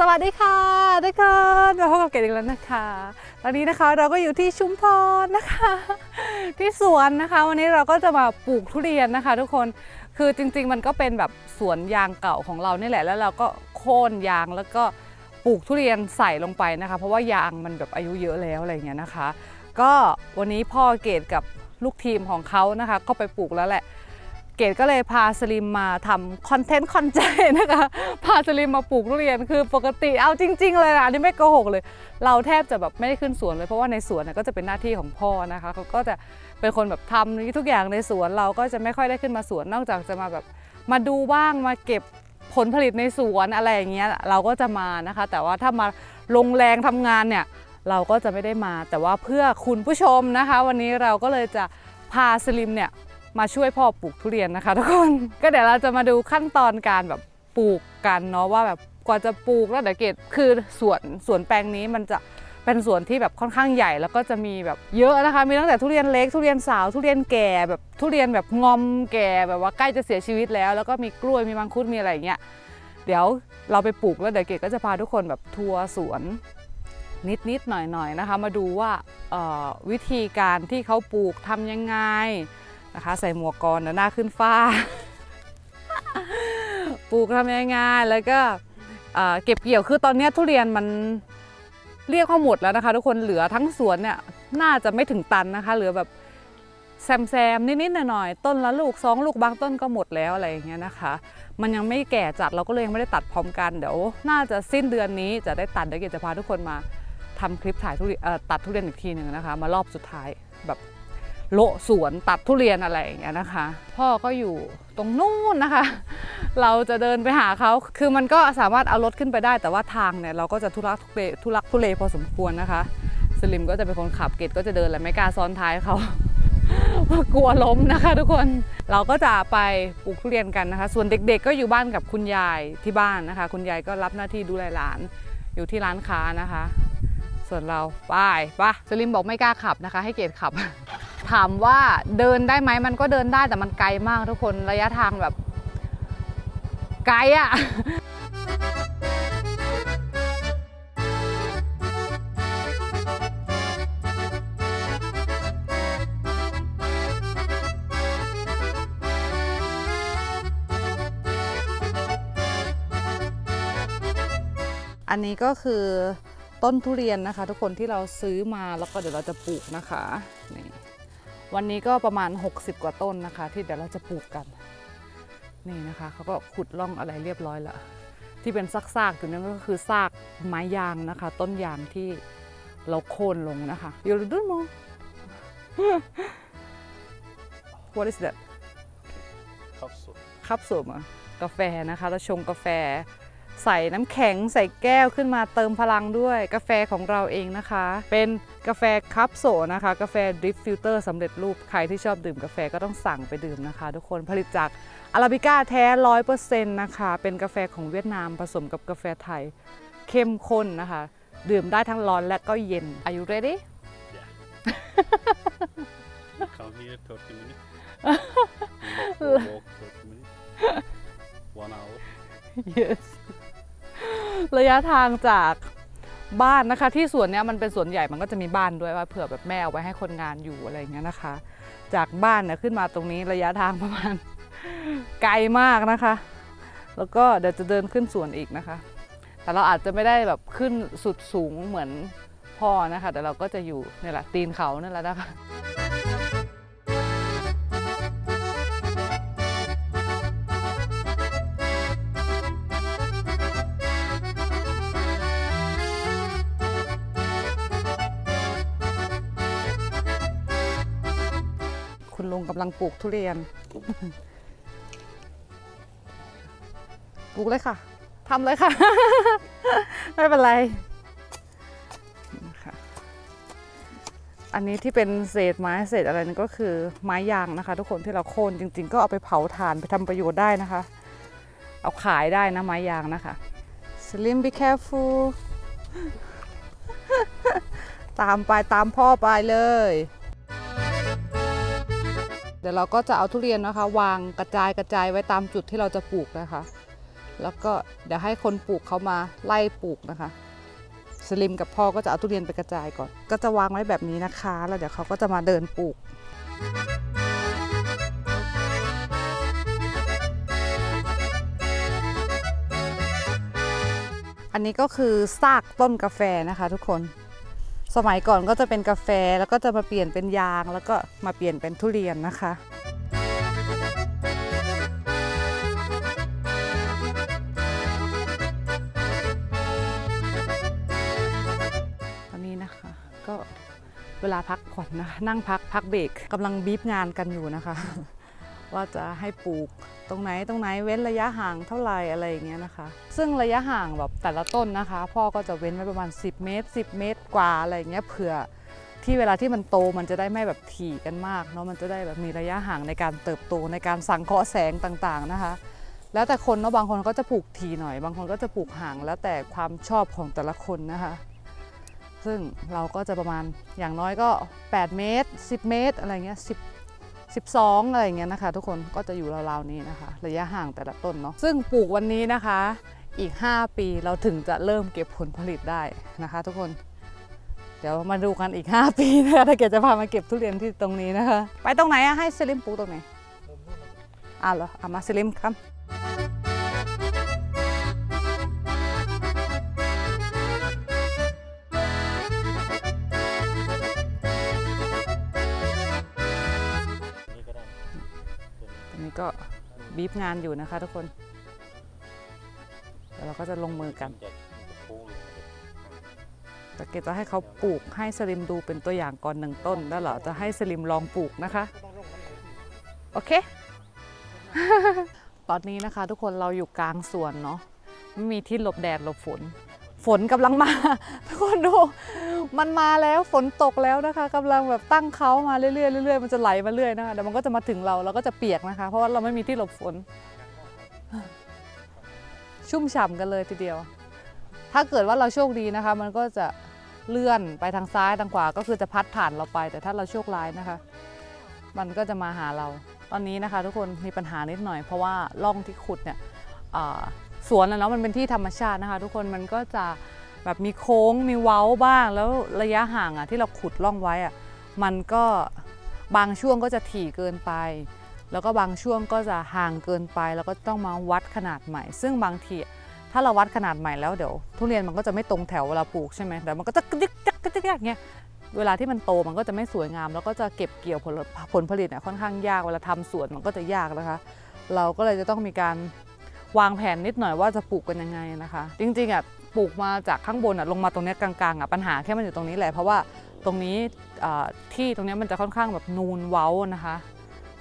สวัสดีค่ะทุกคนมาพบกับเกดอีกแล้วนะคะ ตอนนี้นะคะเราก็อยู่ที่ชุมพรนะคะ ที่สวนนะคะ วันนี้เราก็จะมาปลูกทุเรียนนะคะ ทุกคนคือจริง ๆ มันก็เป็นแบบสวนยางเก่าของเรานี่แหละแล้วเราก็โค่นยางแล้วก็ปลูกทุเรียนใส่ลงไปนะคะ เพราะว่ายางมันแบบอายุเยอะแล้วอะไรเงี้ยนะคะ ก็วันนี้พ่อเกดกับลูกทีมของเขานะคะ ก็ไปปลูกแล้วแหละ เกดก็เลยพาสลิมมาทำคอนเทนต์คอนใจนะคะ พาสลิมมาปลูกทุเรียนคือปกติเอาจริง ๆ เลยนะอันนี้ไม่โกหกเลย เราแทบจะแบบไม่ได้ขึ้นสวนเลยเพราะว่าในสวนน่ะก็จะเป็นหน้าที่ของพ่อนะคะเขาก็จะเป็นคนแบบทำทุกอย่างในสวนเราก็จะไม่ค่อยได้ขึ้นมาสวนนอกจากจะมาแบบมาดูบ้างมาเก็บผลผลิตในสวนอะไรอย่างเงี้ยเราก็จะมานะคะ แต่ว่าถ้ามาลงแรงทำงานเนี่ยเราก็จะไม่ได้มา แต่ว่าเพื่อคุณผู้ชมนะคะ วันนี้เราก็เลยจะพาสลิมเนี่ย มาช่วยพ่อปลูกทุเรียนนะคะทุกคน ก็เดี๋ยวเราจะมาดูขั้นตอนการแบบปลูกกันเนาะว่าแบบกว่าจะปลูกแล้วเดี๋ยวเกดคือสวนสวนแปลงนี้มันจะเป็นสวนที่แบบค่อนข้างใหญ่แล้วก็จะมีแบบเยอะนะคะ มีตั้งแต่ทุเรียนเล็กทุเรียนสาวทุเรียนแก่แบบทุเรียนแบบงอมแก่แบบว่าใกล้จะเสียชีวิตแล้ว แล้วก็มีกล้วยมีมังคุดมีอะไรอย่างเงี้ยเดี๋ยวเราไปปลูกแล้วเดี๋ยวเกดก็จะพาทุกคนแบบทัวร์สวนนิดๆหน่อยๆนะคะ มาดูว่าวิธีการที่เขาปลูกทำยังไง นะคะ ใส่หมวกก่อนนะหน้าขึ้นฟ้า ปลูกทำยังไงแล้วก็เก็บเกี่ยวคือตอนนี้ทุเรียนมันเรียกว่าหมดแล้วนะคะ ทุกคนเหลือทั้งสวนเนี่ยน่าจะไม่ถึงตันนะคะ เหลือแบบแซมแซมๆนิดๆหน่อยๆต้นละลูกสองลูกบางต้นก็หมดแล้วอะไรอย่างเงี้ยนะคะ มันยังไม่แก่จัดเราก็เลยยังไม่ได้ตัดพร้อมกันเดี๋ยวน่าจะสิ้นเดือนนี้จะได้ตัดเดี๋ยวเกจะพาทุกคนมาทำคลิปถ่ายทุเรียนตัดทุเรียนอีกทีหนึ่งนะคะ มารอบสุดท้ายแบบ โละสวนตัดทุเรียนอะไรอย่างเงี้ยนะคะ พ่อก็อยู่ตรงนู้นนะคะ เราจะเดินไปหาเขาคือมันก็สามารถเอารถขึ้นไปได้ แต่ว่าทางเนี่ยเราก็จะทุรักทุเลทุลักทุเลพอสมควรนะคะสลิมก็จะเป็นคนขับเกตก็จะเดินแหละไม่กล้าซ้อนท้ายเขากลัวล้มนะคะ ทุกคนเราก็จะไปปลูกทุเรียนกันนะคะ ส่วนเด็กๆ ก็อยู่บ้านกับคุณยายที่บ้านนะคะ คุณยายก็รับหน้าที่ดูแลหลานอยู่ที่ร้านค้านะคะ ส่วนเราไปปะสลิมบอกไม่กล้าขับนะคะ ให้เกดขับ ถามว่าเดินได้ไหมมันก็เดินได้แต่มันไกลมากทุกคนระยะทางแบบ ไกลอะอันนี้ก็คือต้นทุเรียนนะคะ ทุกคนที่เราซื้อมาแล้วก็เดี๋ยวเราจะปลูกนะคะนี่ วันนี้ก็ประมาณ 60 กว่าต้นนะคะ ที่เดี๋ยวเราจะปลูกกันนี่นะคะเขาก็ขุดร่องอะไรเรียบร้อยแล้วที่เป็นซากๆตัวนี้ก็คือซากไม้ยางนะคะ ต้นยางที่เราโค่นลงนะคะอยู่ดูมอง What is that Kapsel. ครับสูมอะกาแฟนะคะ เราชงกาแฟ ใส่น้ำแข็งใส่แก้วขึ้นมาเติมพลังด้วย กาแฟของเราเองนะคะ เป็นกาแฟคัพโซนะคะ กาแฟดริฟฟิลเตอร์สำเร็จรูป ใครที่ชอบดื่มกาแฟก็ต้องสั่งไปดื่มนะคะ ทุกคนผลิตจากอาราบิก้าแท้ร้อยเปอร์เซ็นต์นะคะ เป็นกาแฟของเวียดนามผสมกับกาแฟไทย เข้มข้นนะคะ ดื่มได้ทั้งร้อนและก็เย็น Are you ready Come here 30 minutes. Walk, walk 30 minutes. One hour. yes ระยะทางจากบ้านนะคะ ที่สวนเนี้ยมันเป็นสวนใหญ่มันก็จะมีบ้านด้วยว่าเผื่อแบบแม่เอาไว้ให้คนงานอยู่อะไรอย่างเงี้ยนะคะ จากบ้านเนี่ยขึ้นมาตรงนี้ระยะทางประมาณไกลมากนะคะ แล้วก็เดี๋ยวจะเดินขึ้นสวนอีกนะคะ แต่เราอาจจะไม่ได้แบบขึ้นสุดสูงเหมือนพ่อนะคะ แต่เราก็จะอยู่เนี่แหละตีนเขานั่นแหละนะคะ ลุงกำลังปลูกทุเรียน ปลูกเลยค่ะทำเลยค่ะ ไม่เป็นไรนี่ค่ะอันนี้ที่เป็นเศษไม้เศษอะไรนั่นก็คือไม้ยางนะคะ ทุกคนที่เราโค่นจริง ๆ ก็เอาไปเผาถ่านไปทำประโยชน์ได้นะคะ เอาขายได้นะไม้ยางนะคะ Slim be careful ตามไปตามพ่อไปเลยเดี๋ยวเราก็จะเอาทุเรียนนะคะ วางกระจายกระจายไว้ตามจุดที่เราจะปลูกนะคะ แล้วก็เดี๋ยวให้คนปลูกเขามาไล่ปลูกนะคะ สลิมกับพ่อก็จะเอาทุเรียนไปกระจายก่อน ก็จะวางไว้แบบนี้นะคะ แล้วเดี๋ยวเขาก็จะมาเดินปลูกอันนี้ก็คือซากต้นกาแฟนะคะทุกคน สมัยก่อนก็จะเป็นกาแฟแล้วก็จะมาเปลี่ยนเป็นยาง แล้วก็มาเปลี่ยนเป็นทุเรียนนะคะตอนนี้นะคะก็เวลาพักผ่อนนะคะนั่งพักพักเบรกกำลังบีบงานกันอยู่นะคะ ว่าจะให้ปลูกตรงไหนตรงไหนเว้นระยะห่างเท่าไหร่อะไรอย่างเงี้ยนะคะ ซึ่งระยะห่างแบบแต่ละต้นนะคะ พ่อก็จะเว้นไว้ประมาณ 10 เมตร 10 เมตรกว่าอะไรอย่างเงี้ยเผื่อที่เวลาที่มันโตมันจะได้ไม่แบบถี่กันมากเนาะมันจะได้แบบมีระยะห่างในการเติบโตในการสังเคราะห์แสงต่างๆนะคะ แล้วแต่คนเนาะบางคนก็จะปลูกทีหน่อย บางคนก็จะปลูกห่างแล้วแต่ความชอบของแต่ละคนนะคะ ซึ่งเราก็จะประมาณอย่างน้อยก็ 8 เมตร 10 เมตรอะไรเงี้ย10 12 อะไรอย่างเงี้ยนะคะ ทุกคนก็จะอยู่ราวๆนี้นะคะ ระยะห่างแต่ละต้นเนาะซึ่งปลูกวันนี้นะคะอีก 5 ปีเราถึงจะเริ่มเก็บผลผลิตได้นะคะ ทุกคน เดี๋ยวมาดูกันอีก 5 ปีนะคะถ้าเกิดจะพามาเก็บทุเรียนที่ตรงนี้นะคะ ไปตรงไหนอะให้เซลิมปลูกตรงไหนอะเหรอเอามาเซลิมครับ ก็บีบงานอยู่นะคะทุกคนเดี๋ยวเราก็จะลงมือกันจะโค้งลงเลยแต่เกจะให้เขาปลูกให้สลิมดูเป็นตัวอย่างก่อนหนึ่งต้น แล้วเหรอจะให้สลิมลองปลูกนะคะ โอเค ตอนนี้นะคะ ทุกคนเราอยู่กลางสวนเนาะไม่มีที่หลบแดดหลบฝน ฝนกำลังมา ทุกคนดู มันมาแล้วฝนตกแล้วนะคะกำลังแบบตั้งเขามาเรื่อยๆเรื่อยๆมันจะไหลมาเรื่อยนะคะเดี๋ยวมันก็จะมาถึงเราเราก็จะเปียกนะคะ เพราะว่าเราไม่มีที่หลบฝน ชุ่มฉ่ำกันเลยทีเดียว ถ้าเกิดว่าเราโชคดีนะคะ มันก็จะเลื่อนไปทางซ้ายทางขวาก็คือจะพัดผ่านเราไป แต่ถ้าเราโชคร้ายนะคะ มันก็จะมาหาเรา ตอนนี้นะคะ ทุกคนมีปัญหานิดหน่อย เพราะว่าร่องที่ขุดเนี่ยสวนนะเนาะมันเป็นที่ธรรมชาตินะคะ ทุกคนมันก็จะ แบบมีโค้งมีเว้าบ้างแล้วระยะห่างอะที่เราขุดร่องไว้อะมันก็บางช่วงก็จะถี่เกินไป แล้วก็บางช่วงก็จะห่างเกินไป แล้วก็ต้องมาวัดขนาดใหม่ ซึ่งบางทีถ้าเราวัดขนาดใหม่แล้วเดี๋ยว ทุเรียนมันก็จะไม่ตรงแถวเวลาปลูกใช่ไหมแต่มันก็จะกระดิกจักกระดิกอย่างเงี้ยเวลาที่มันโตมันก็จะไม่สวยงาม แล้วก็จะเก็บเกี่ยวผลผลผลิตเนี่ยค่อนข้างยากเวลาทำสวนมันก็จะยากนะคะ เราก็เลยจะต้องมีการวางแผนนิดหน่อยว่าจะปลูกกันยังไงนะคะ จริงๆอะ ปลูกมาจากข้างบนอะลงมาตรงนี้กลางๆอะปัญหาแค่มันอยู่ตรงนี้แหละเพราะว่าตรงนี้ที่ตรงนี้มันจะค่อนข้างแบบนูนเว้านะคะ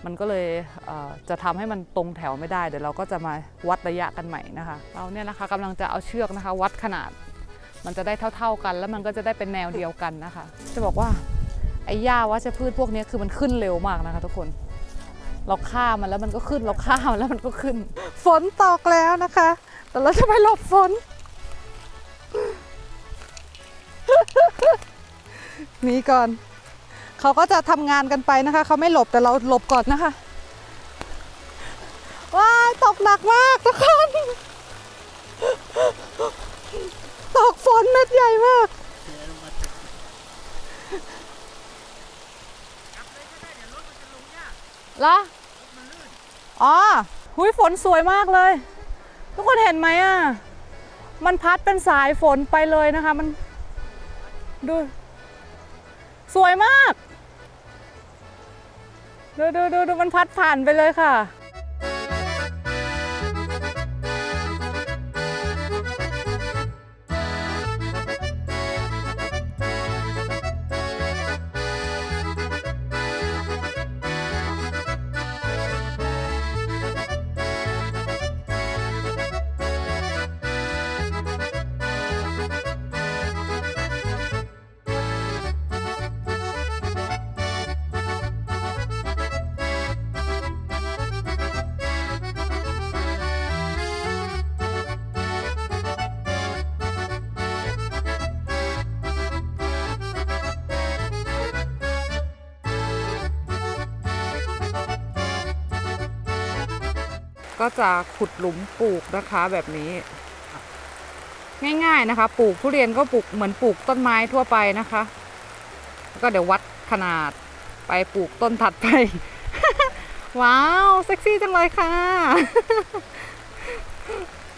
มันก็เลยเจะทำให้มันตรงแถวไม่ได้เดี๋ยวเราก็จะมาวัดระยะกันใหม่นะคะ เราเนี่ยนะคะกำลังจะเอาเชือกนะคะ วัดขนาด มันจะได้เท่า ๆกัน แล้วมันก็จะได้เป็นแนวเดียวกันนะคะ จะบอกว่าไอ้หญ้าวัชพืชพวกนี้คือมันขึ้นเร็วมากนะคะ ทุกคน เราฆ่ามันแล้วมันก็ขึ้นเราฆ่ามันแล้วมันก็ขึ้น ฝนตกแล้วนะคะ แต่เราจะไปหลบฝน หนีก่อน เขาก็จะทำงานกันไปนะคะ เขาไม่หลบแต่เราหลบก่อนนะคะ ว้ายตกหนักมากทุกคน ตกฝนเม็ดใหญ่มากเหรออ๋อ หุยฝนสวยมากเลย ทุกคนเห็นไหมอะ มันพัดเป็นสายฝนไปเลยนะคะ มันดู สวยมาก ดูดูดูดูมันพัดผ่านไปเลยค่ะ ก็จะขุดหลุมปลูกนะคะแบบนี้ ง่ายๆนะคะ ปลูกทุเรียนก็ปลูกเหมือนปลูกต้นไม้ทั่วไปนะคะแล้วก็เดี๋ยววัดขนาดไปปลูกต้นถัดไป ว้าวเซ็กซี่จังเลยค่ะ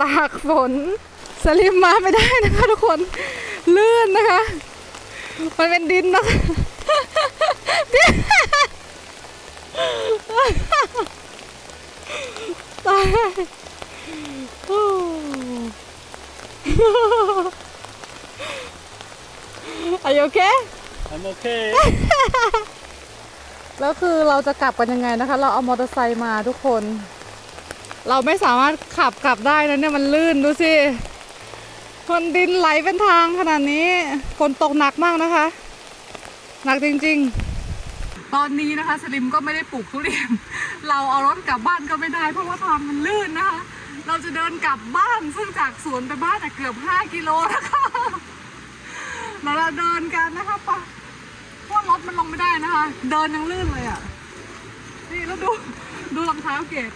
ตากฝนสลิมมาไม่ได้นะคะทุกคนลื่นนะคะ มันเป็นดินนะคะ Are you okay I'm okay แล้วคือเราจะกลับกันยังไงนะคะ เราเอามอเตอร์ไซค์มาทุกคน เราไม่สามารถขับกลับได้นะเนี่ยมันลื่นดูสิคนดินไหลเป็นทางขนาดนี้ฝนตกหนักมากนะคะ หนักจริงๆ ตอนนี้นะคะสลิมก็ไม่ได้ปลูกทุเรียน เราเอารถกลับบ้านก็ไม่ได้ เพราะว่าทางมันลื่นนะคะ เราจะเดินกลับบ้านซึ่งจากสวนไปบ้านเกือบ 5 กิโลนะคะแล้วเราเดินกันนะคะปะเพราะว่ารถมันลงไม่ได้นะคะ เดินยังลื่นเลยอะ นี่แล้วดูดูรองเท้าเกด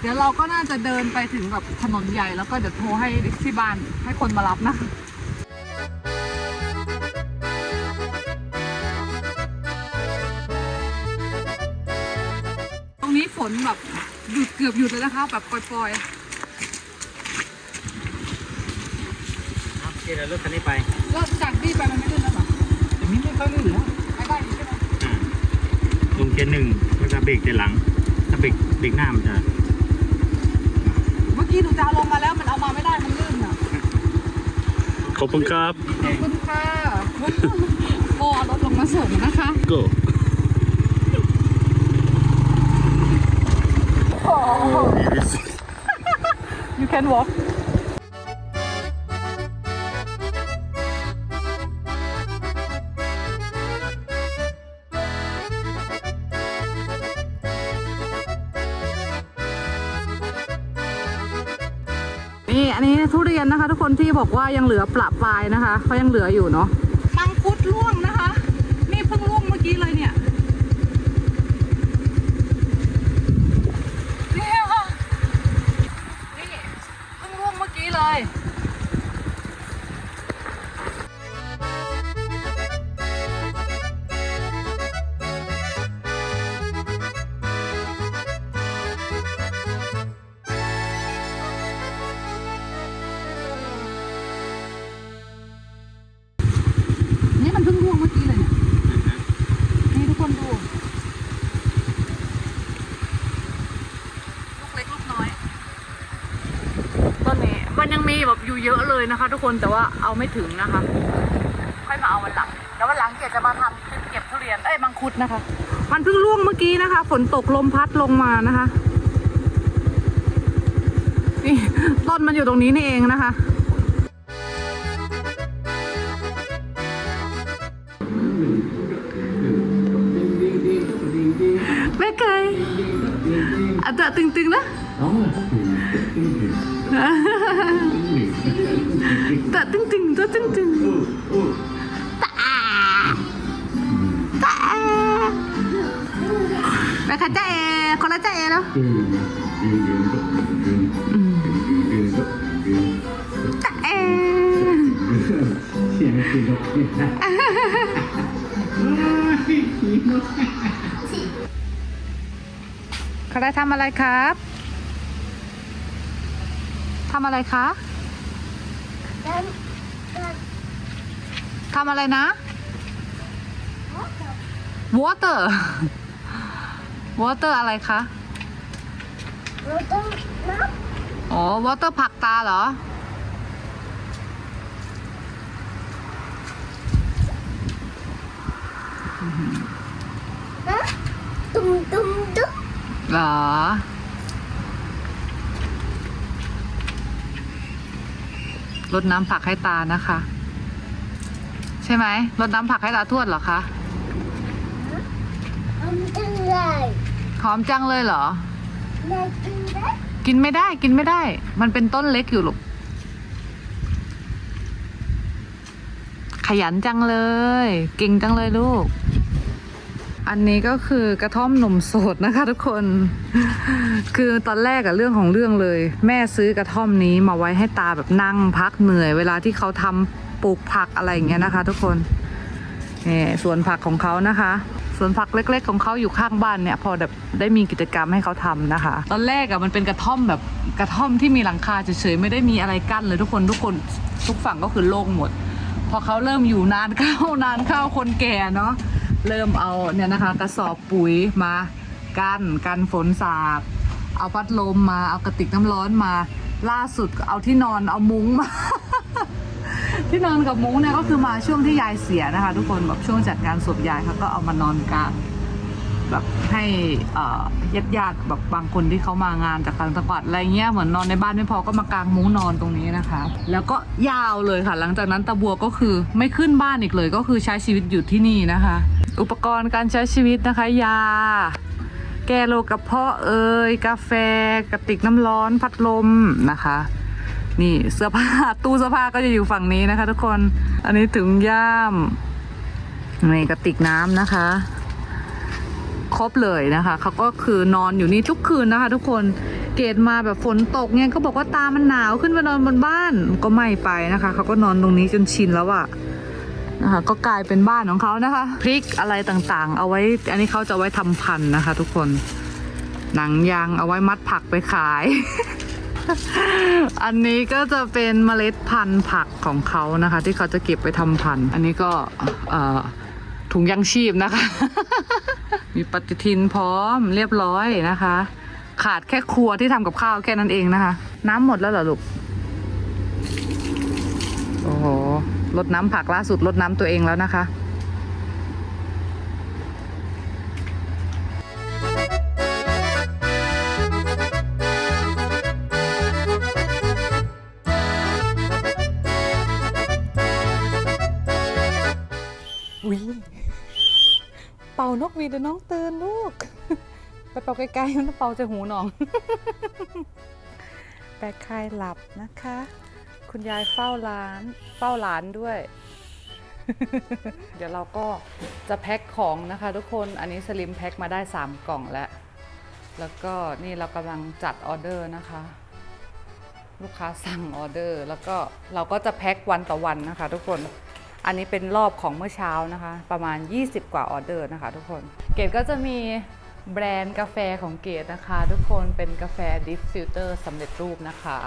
เดี๋ยวเราก็น่าจะเดินไปถึงแบบถนนใหญ่แล้วก็เดี๋ยวโทรให้ที่บ้านให้คนมารับนะคะ นี้ฝนแบบหยุดเกือบหยุดเลยนะคะแบบปล่อยโอเคเดี๋ยวรถคันนี้ไปๆแล้วจากที่ไปมันไม่ลื่นแล้วเหรอแต่นี้ไม่ค่อยลื่นแล้วไปได้อยู่ใช่ไหมลงเกียร์หนึ่งแล้วก็เบรกแต่หลัง ถ้าเบรกเบรกหน้ามันจะเมื่อกี้หนูจะเอาลงมาแล้วมันเอามาไม่ได้มันลื่นอะขอบคุณครับ ขอบคุณค่ะโอ้เอารถลงมาส่งนะคะ go you can walk นี่อันนี้ทุเรียนนะคะ ทุกคนที่บอกว่ายังเหลือประปรายนะคะเขายังเหลืออยู่เนาะมังคุดร่วง นะคะ ทุกคนแต่ว่าเอาไม่ถึงนะคะ ค่อยมาเอาวันหลังแล้ววันหลังเกียจะมาทำคลิปเก็บทุเรียนเอ้ยมังคุดนะคะ มันเพิ่งร่วงเมื่อกี้นะคะ ฝนตกลมพัดลงมานะคะนี่ต้นมันอยู่ตรงนี้นี่เองนะคะ ไม่เคยอาจจะตึงๆนะ แต่ตึงๆตัวตึงๆตาตาไปค่ะจ้าเอคนละจ้าเอแล้วจ้าเอเขาได้ทำอะไรครับ ทำอะไรคะทำอะไรนะ water water อะไรคะอ๋อ water ผักตาเหรอ ตุ้มตุ้มตุ้มเหรอ รดน้ำผักให้ตานะคะ ใช่ไหมรดน้ำผักให้ตาทวดเหรอคะทำจังเลยหอมจังเลยเหรอ กินไม่ได้กินไม่ได้ มันเป็นต้นเล็กอยู่ลูกขยันจังเลย เก่งจังเลยลูก อันนี้ก็คือกระท่อมหนุ่มโสดนะคะทุกคน คือตอนแรกอะเรื่องของเรื่องเลย แม่ซื้อกระท่อมนี้มาไว้ให้ตาแบบนั่งพักเหนื่อย เวลาที่เขาทำปลูกผักอะไรอย่างเงี้ยนะคะ ทุกคนนี่สวนผักของเขานะคะสวนผักเล็ก ๆ ของเขาอยู่ข้างบ้านเนี่ย พอแบบได้มีกิจกรรมให้เขาทำนะคะ ตอนแรกอะมันเป็นกระท่อมแบบกระท่อมที่มีหลังคาเฉยๆไม่ได้มีอะไรกั้นเลยทุกคนทุกคนทุกฝั่งก็คือโล่งหมด พอเขาเริ่มอยู่นานเข้านานเข้าคนแก่เนาะ เริ่มเอาเนี่ยนะคะ กระสอบปุ๋ยมากันกันฝนสาดเอาพัดลมมาเอากระติกน้ำร้อนมา ล่าสุดเอาที่นอนเอามุ้งมา ที่นอนกับมุ้งเนี่ยก็คือมาช่วงที่ยายเสียนะคะ ทุกคนแบบช่วงจัดงานศพยายเขาก็เอามานอนกลาง แบบให้ญาติญาติแบบบางคนที่เขามางานจากต่างจังหวัดอะไรเงี้ยเหมือนนอนในบ้านไม่พอก็มากางมุ้งนอนตรงนี้นะคะ แล้วก็ยาวเลยค่ะ หลังจากนั้นตาบัวก็คือไม่ขึ้นบ้านอีกเลย ก็คือใช้ชีวิตอยู่ที่นี่นะคะ อุปกรณ์การใช้ชีวิตนะคะ ยา แก้โรคกระเพาะเอ่ยกาแฟกระติกน้ำร้อนพัดลมนะคะนี่เสื้อผ้าตู้เสื้อผ้าก็จะอยู่ฝั่งนี้นะคะ ทุกคน อันนี้ถุงย่ามนี่กระติกน้ำนะคะ รบเลยนะคะเขาก็คือนอนอยู่นี่ทุกคืนนะคะ ทุกคนเกตมาแบบฝนตกเนี่ยก็บอกว่าตามันหนาวขึ้นไปนอนบนบ้านก็ไม่ไปนะคะเขาก็นอนตรงนี้จนชินแล้วอะนะคะก็กลายเป็นบ้านของเขานะคะพริกอะไรต่างๆ เอาไว้ อันนี้เขาจะไว้ทำพันธุ์นะคะ ทุกคนหนังยางเอาไว้มัดผักไปขาย อันนี้ก็จะเป็นเมล็ดพันธุ์ผักของเขานะคะ ที่เขาจะเก็บไปทำพันธุ์ อันนี้ก็ถุงยังชีพนะคะ มีปฏิทินพร้อมเรียบร้อยนะคะ ขาดแค่ครัวที่ทำกับข้าวแค่นั้นเองนะคะ น้ำหมดแล้วเหรอลูก โอ้โหลดน้ำผักล่าสุดลดน้ำตัวเองแล้วนะคะ นกวีเดี๋ยวน้องตื่นลูก ไปเป่าไกลๆมันเป่าจะหูหนอง แปลคายหลับนะคะ คุณยายเฝ้าร้าน เฝ้าหลานด้วย เดี๋ยวเราก็จะแพ็คของนะคะ ทุกคน อันนี้สลิมแพ็คมาได้ 3 กล่องแล้ว แล้วก็นี่เรากำลังจัดออเดอร์นะคะ ลูกค้าสั่งออเดอร์ แล้วก็เราก็จะแพ็ควันต่อวันนะคะ ทุกคน อันนี้เป็นรอบของเมื่อเช้านะคะ ประมาณ 20 กว่าออเดอร์นะคะ ทุกคน เกดก็จะมีแบรนด์กาแฟของเกดนะคะ ทุกคนเป็นกาแฟดิฟฟิลเตอร์สำเร็จรูปนะคะ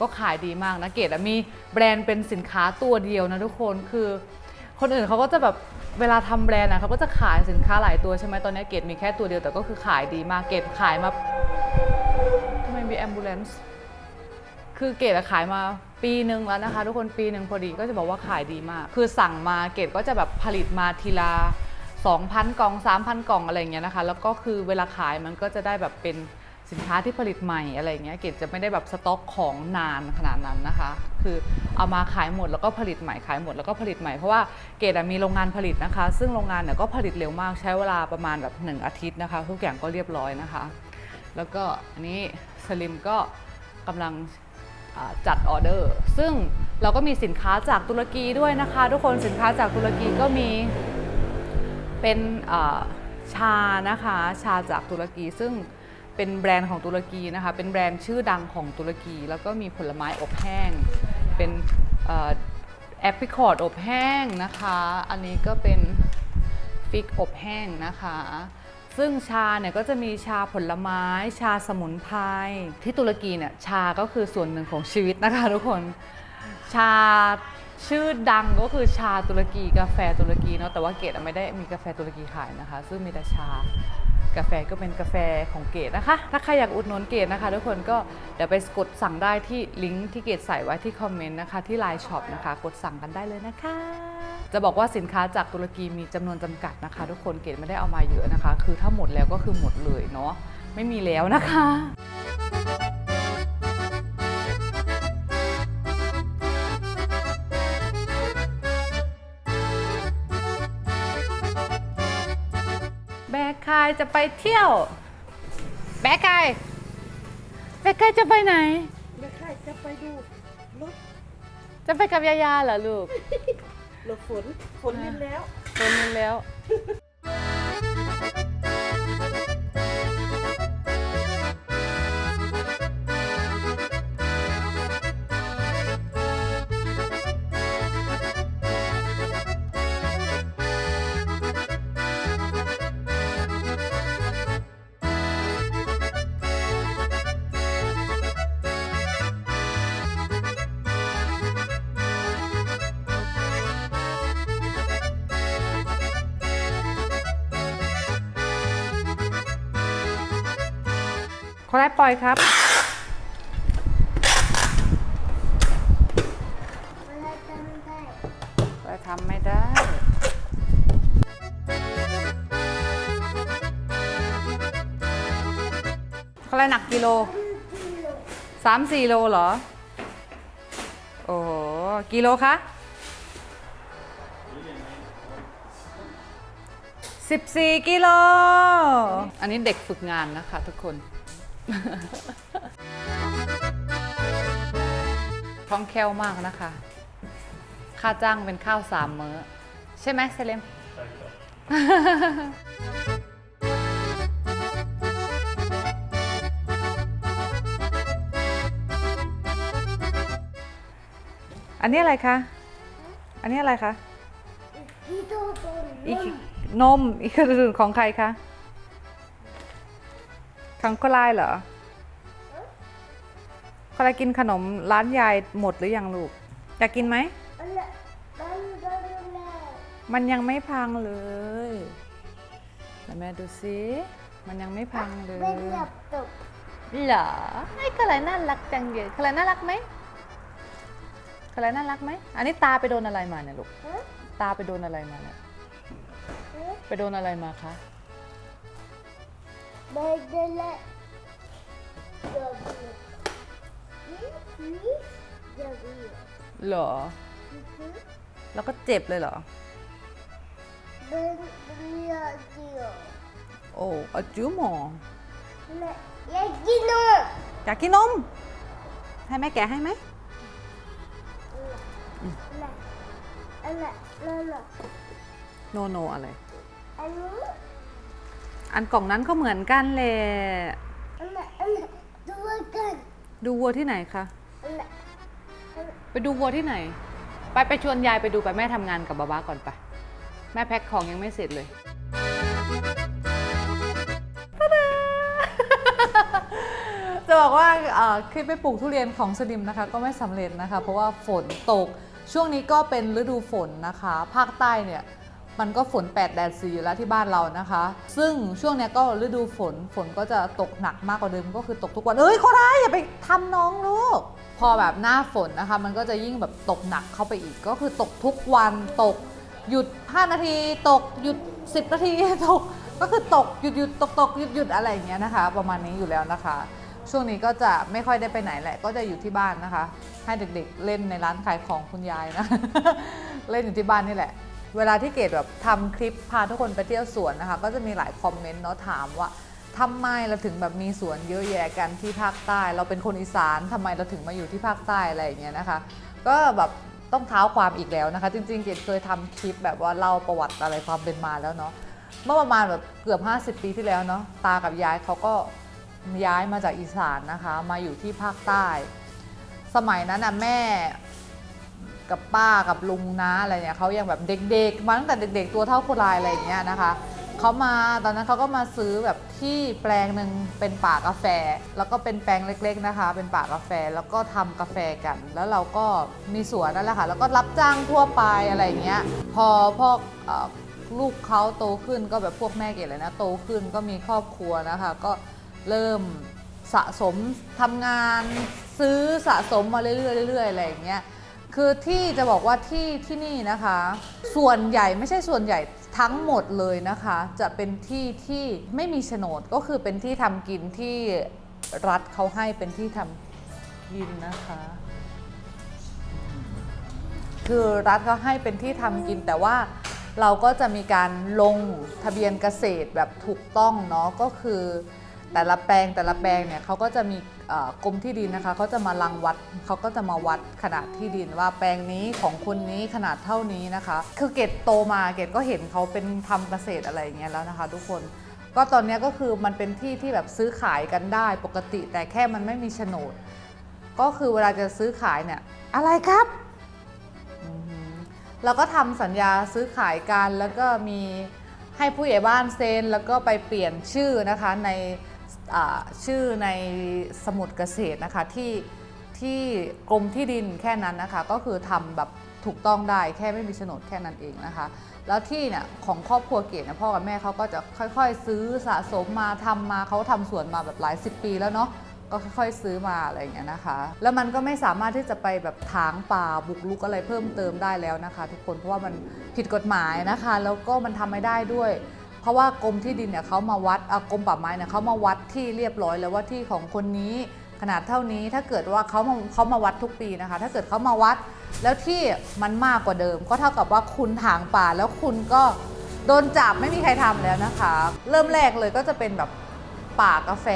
ก็ขายดีมากนะเกดมีแบรนด์เป็นสินค้าตัวเดียวนะทุกคนคือคนอื่นเขาก็จะแบบเวลาทำแบรนด์อะเขาก็จะขายสินค้าหลายตัวใช่ไหมตอนนี้เกดมีแค่ตัวเดียวแต่ก็คือขายดีมากเกดขายมาทำไมมีแอมบูเลนซ์คือเกดขายมา ปีหนึ่งแล้วนะคะ ทุกคนปีหนึ่งพอดีก็จะบอกว่าขายดีมาก คือสั่งมาเกดก็จะแบบผลิตมาทีละ2,000 กล่อง 3,000 กล่องอะไรเงี้ยนะคะ แล้วก็คือเวลาขายมันก็จะได้แบบเป็นสินค้าที่ผลิตใหม่อะไรเงี้ย เกดจะไม่ได้แบบสต็อกของนานขนาดนั้นนะคะ คือเอามาขายหมดแล้วก็ผลิตใหม่ขายหมดแล้วก็ผลิตใหม่ เพราะว่าเกดมีโรงงานผลิตนะคะ ซึ่งโรงงานเนี่ยก็ผลิตเร็วมาก ใช้เวลาประมาณแบบหนึ่งอาทิตย์นะคะ ทุกอย่างก็เรียบร้อยนะคะ แล้วก็อันนี้สลิมก็กำลัง จัดออเดอร์ ซึ่งเราก็มีสินค้าจากตุรกีด้วยนะคะ ทุกคนสินค้าจากตุรกีก็มีเป็นชานะคะชาจากตุรกี ซึ่งเป็นแบรนด์ของตุรกีนะคะ เป็นแบรนด์ชื่อดังของตุรกี แล้วก็มีผลไม้อบแห้ง เป็นแอปริคอร์ดอบแห้งนะคะ อันนี้ก็เป็นฟิกอบแห้งนะคะ ซึ่งชาเนี่ยก็จะมีชาผลไม้ ชาสมุนไพรที่ตุรกีเนี่ยชาก็คือส่วนหนึ่งของชีวิตนะคะทุกคน ชาชื่อดังก็คือชาตุรกีกาแฟตุรกีเนาะแต่ว่าเกดไม่ได้มีกาแฟตุรกีขายนะคะ ซึ่งมีแต่ชา กาแฟก็เป็นกาแฟของเกดนะคะ ถ้าใครอยากอุดหนุนเกดนะคะ ทุกคนก็เดี๋ยวไปกดสั่งได้ที่ลิงก์ที่เกดใส่ไว้ที่คอมเมนต์นะคะที่ไลน์ช็อปนะคะ กดสั่งกันได้เลยนะคะ จะบอกว่าสินค้าจากตุรกีมีจำนวนจำกัดนะคะ ทุกคนเกดไม่ได้เอามาเยอะนะคะ คือถ้าหมดแล้วก็คือหมดเลยเนาะไม่มีแล้วนะคะายจะไปเที่ยว แบกคายแบกคายจะไปไหน เดี๋ยวใครจะไปดูรถจะไปกับยายาเหรอลูกรถฝนฝนเล่นแล้วคนนึงแล้ว คนแรกปล่อยครับไรทำได้ปล่อยทำไม่ได้คนแรกหนักกิโลสามสี่โลเหรอ โอ้โหกิโลคะสิบสี่กิโล อันนี้เด็กฝึกงานนะคะทุกคน คล่องแคล่วมากนะคะ ค่าจ้างเป็นข้าวสามมื้อ ใช่ไหมเซเลม อันนี้อะไรคะ อันนี้อะไรคะที่ตัวตนอีกนม อีกกระดุนของใครคะ ของโคลายเหรอโคลายกินขนมร้านยายหมดหรือยังลูก อยากกินไหมอะไรดันดันแม่มันยังไม่พังเลยเดี๋ยวแม่ดูสิมันยังไม่พังเลยเป็นหยับตกเหรอไอ้กระไรน่ารักจังเดียวกระไรน่ารักไหมกระไรน่ารักไหม อันนี้ตาไปโดนอะไรมาเนี่ยลูกฮะตาไปโดนอะไรมาเนี่ยฮะไปโดนอะไรมาคะ ไม่ได้ละเดี๋ยวเดี๋ยวนี่นี่เดี๋ยวเดี๋ยวเหรออือฮึแล้วก็เจ็บเลยเหรอเป็นเดี๋ยวเดี๋ยวโอ้อาจูหมอแม่อยากกินนมอยากกินนม ให้แม่แกะให้ไหมแม่อันนั้นนั่นน่ะโนโนอะไรอันนี้ อันกล่องนั้นก็เหมือนกันแหละอันนั้นอันนั้นตัวกันดูวัวที่ไหนคะ อันนั้นอันนั้นไปดูวัวที่ไหน ไปไปชวนยายไปดูไปแม่ทำงานกับบาบ้าก่อนไป แม่แพ็คของยังไม่เสร็จเลยจะบอกว่าเอ่อคลิปไปปลูกทุเรียนของสดิมนะคะ ก็ไม่สำเร็จนะคะ เพราะว่าฝนตกช่วงนี้ก็เป็นฤดูฝนนะคะ ภาคใต้เนี่ย มันก็ฝน8แดด4อยู่แล้วที่บ้านเรานะคะ ซึ่งช่วงเนี้ยก็ฤดูฝนฝนก็จะตกหนักมากกว่าเดิมก็คือตกทุกวันเอ้ยเขาได้อย่าไปทำน้องลูก พอแบบหน้าฝนนะคะ มันก็จะยิ่งแบบตกหนักเข้าไปอีก ก็คือตกทุกวันตก หยุด 5 นาที ตกหยุด 10 นาทีตกก็คือตกหยุดหยุดตกตกหยุดหยุดอะไรอย่างเงี้ยนะคะ ประมาณนี้อยู่แล้วนะคะ ช่วงนี้ก็จะไม่ค่อยได้ไปไหนแหละ ก็จะอยู่ที่บ้านนะคะ ให้เด็กๆเล่นในร้านขายของคุณยายนะ เล่นอยู่ที่บ้านนี่แหละ เวลาที่เกดแบบทำคลิปพาทุกคนไปเที่ยวสวนนะคะ ก็จะมีหลายคอมเมนต์เนาะถามว่าทำไมเราถึงแบบมีสวนเยอะแยะกันที่ภาคใต้ เราเป็นคนอีสานทำไมเราถึงมาอยู่ที่ภาคใต้อะไรอย่างเงี้ยนะคะ ก็แบบต้องเท้าความอีกแล้วนะคะ จริงๆ เกดเคยทำคลิปแบบว่าเล่าประวัติอะไรความเป็นมาแล้วเนาะเมื่อประมาณแบบเกือบ 50 ปีที่แล้วเนาะตากับยายเขาก็ย้ายมาจากอีสานนะคะ มาอยู่ที่ภาคใต้ สมัยนั้นนะแม่ กับป้ากับลุงนะอะไรเนี่ยเขายังแบบเด็กๆมาตั้งแต่เด็ก ๆ ตัวเท่าโคลายอะไรอย่างเงี้ยนะคะเขามาตอนนั้นเขาก็มาซื้อแบบที่แปลงหนึ่งเป็นป่ากาแฟ แล้วก็เป็นแปลงเล็ก ๆนะคะ เป็นป่ากาแฟแล้วก็ทำกาแฟกัน แล้วเราก็มีสวนนั่นแหละค่ะแล้วก็รับจ้างทั่วไปอะไรเงี้ยพอพ่อลูกเขาโตขึ้นก็แบบพวกแม่เกดเลยนะโตขึ้นก็มีครอบครัวนะคะ ก็เริ่มสะสมทำงานซื้อสะสมมาเรื่อยๆเรื่อยๆอะไรอย่างเงี้ย คือที่จะบอกว่าที่ที่นี่นะคะ ส่วนใหญ่ไม่ใช่ส่วนใหญ่ทั้งหมดเลยนะคะ จะเป็นที่ที่ไม่มีโฉนดก็คือเป็นที่ทำกินที่รัฐเขาให้เป็นที่ทำกินนะคะ คือรัฐเขาให้เป็นที่ทำกินแต่ว่าเราก็จะมีการลงทะเบียนเกษตรแบบถูกต้องเนาะก็คือ แต่ละแปลงแต่ละแปลงเนี่ยเขาก็จะมีกรมที่ดินนะคะเขาจะมารังวัดเขาก็จะมาวัดขนาดที่ดินว่าแปลงนี้ของคนนี้ขนาดเท่านี้นะคะ คือเกดโตมาเกดก็เห็นเขาเป็นทำเกษตรอะไรอย่างเงี้ยแล้วนะคะ ทุกคนก็ตอนนี้ก็คือมันเป็นที่ที่แบบซื้อขายกันได้ปกติ แต่แค่มันไม่มีโฉนด ก็คือเวลาจะซื้อขายเนี่ยอะไรครับอือหือเราก็ทำสัญญาซื้อขายกันแล้วก็มีให้ผู้ใหญ่บ้านเซ็นแล้วก็ไปเปลี่ยนชื่อนะคะใน ชื่อในสมุดเกษตรนะคะที่ที่กรมที่ดินแค่นั้นนะคะ ก็คือทำแบบถูกต้องได้แค่ไม่มีโฉนดแค่นั้นเองนะคะ แล้วที่เนี่ยของครอบครัวเกดเนี่ยพ่อกับแม่เขาก็จะค่อยๆ ซื้อสะสมมาทำมาเขาทำสวนมาแบบหลายสิบปีแล้วเนาะก็ค่อยๆซื้อมาอะไรอย่างเงี้ยนะคะ แล้วมันก็ไม่สามารถที่จะไปแบบถางป่าบุกรุกอะไรเพิ่มเติมได้แล้วนะคะ ทุกคนเพราะว่ามันผิดกฎหมายนะคะ แล้วก็มันทำไม่ได้ด้วย เพราะว่ากรมที่ดินเนี่ยเขามาวัดกรมป่าไม้เนี่ยเขามาวัดที่เรียบร้อยแล้วว่าที่ของคนนี้ขนาดเท่านี้ถ้าเกิดว่าเขามาเขามาวัดทุกปีนะคะ ถ้าเกิดเขามาวัดแล้วที่มันมากกว่าเดิม ก็เท่ากับว่าคุณถางป่าแล้วคุณก็โดนจับไม่มีใครทำแล้วนะคะ เริ่มแรกเลยก็จะเป็นแบบป่ากาแฟ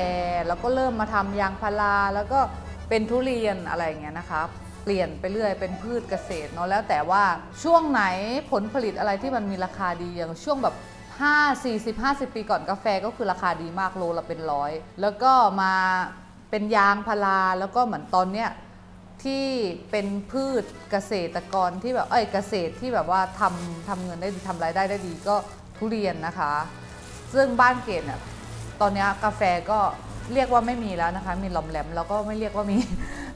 แล้วก็เริ่มมาทำยางพาราแล้วก็เป็นทุเรียนอะไรอย่างเงี้ยนะคะเปลี่ยนไปเรื่อยเป็นพืชเกษตรเนาะแล้วแต่ว่าช่วงไหนผลผลิตอะไรที่มันมีราคาดีอย่างช่วงแบบ 5 40 50 ปีก่อนกาแฟก็คือราคาดีมากโลละเป็นร้อยแล้วก็มาเป็นยางพาราแล้วก็เหมือนตอนเนี้ยที่เป็นพืชเกษตรกรที่แบบเอ้ยเกษตรที่แบบว่าทำทำเงินได้ดีทำรายได้ได้ดีก็ทุเรียนนะคะ ซึ่งบ้านเกดเนี่ยตอนเนี้ยกาแฟก็เรียกว่าไม่มีแล้วนะคะ มีหลอมแหลมแล้วก็ไม่เรียกว่ามี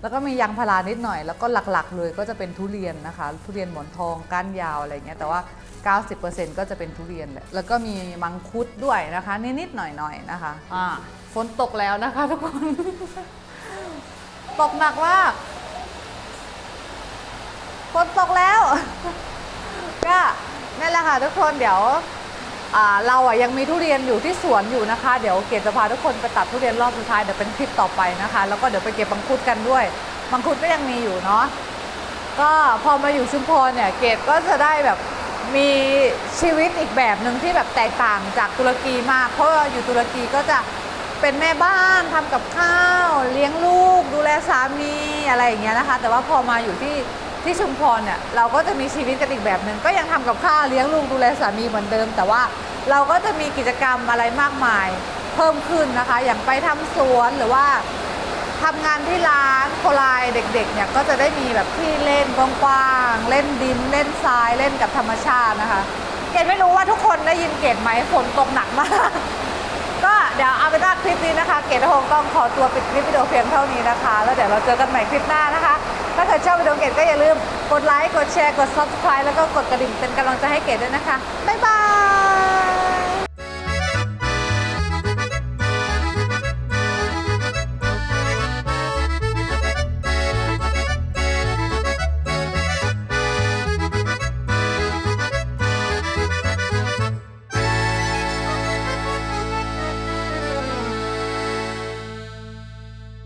แล้วก็มียางพารานิดหน่อย แล้วก็หลักๆ เลยก็จะเป็นทุเรียนนะคะ ทุเรียนหมอนทองก้านยาวอะไรเงี้ยแต่ว่า 90%ก็จะเป็นทุเรียนแหละแล้วก็มีมังคุดด้วยนะคะนิดๆหน่อยๆนะคะอ่าฝนตกแล้วนะคะทุกคน ตกหนักมากฝนตกแล้ว ก็นั่นแหละค่ะทุกคนเดี๋ยว อ่าเราอะยังมีทุเรียนอยู่ที่สวนอยู่นะคะ เดี๋ยวเกดจะพาทุกคนไปตัดทุเรียนรอบสุดท้ายเดี๋ยวเป็นคลิปต่อไปนะคะ แล้วก็เดี๋ยวไปเก็บมังคุดกันด้วยมังคุดก็ยังมีอยู่เนาะก็พอมาอยู่ชุมพรเนี่ยเกดก็จะได้แบบมีชีวิตอีกแบบหนึ่งที่แบบแตกต่างจากตุรกีมาก เพราะว่าอยู่ตุรกีก็จะเป็นแม่บ้านทำกับข้าว เลี้ยงลูก ดูแลสามีอะไรอย่างเงี้ยนะคะ แต่ว่าพอมาอยู่ที่ ที่ชุมพรเนี่ยเราก็จะมีชีวิตกันอีกแบบหนึ่งก็ยังทำกับข้าวเลี้ยงลูกดูแลสามีเหมือนเดิม แต่ว่าเราก็จะมีกิจกรรมอะไรมากมายเพิ่มขึ้นนะคะ อย่างไปทำสวนหรือว่าทำงานที่ร้านโคลายเด็กๆเนี่ยก็จะได้มีแบบที่เล่นกว้างๆเล่นดินเล่นทรายเล่นกับธรรมชาตินะคะ เกดไม่รู้ว่าทุกคนได้ยินเกดไหมฝนตกหนักมาก ก็เดี๋ยวเอาเป็นว่าคลิปนี้นะคะ เกดโฮงต้องขอตัวปิดคลิปวิดีโอเพียงเท่านี้นะคะ แล้วเดี๋ยวเราเจอกันใหม่คลิปหน้านะคะ ถ้าเกิดชอบวิดีโอเกดก็อย่าลืมกดไลค์ กดแชร์ กด subscribe แล้วก็กดกระดิ่งเป็นกำลังใจให้เกดด้วยนะคะ บ๊ายบาย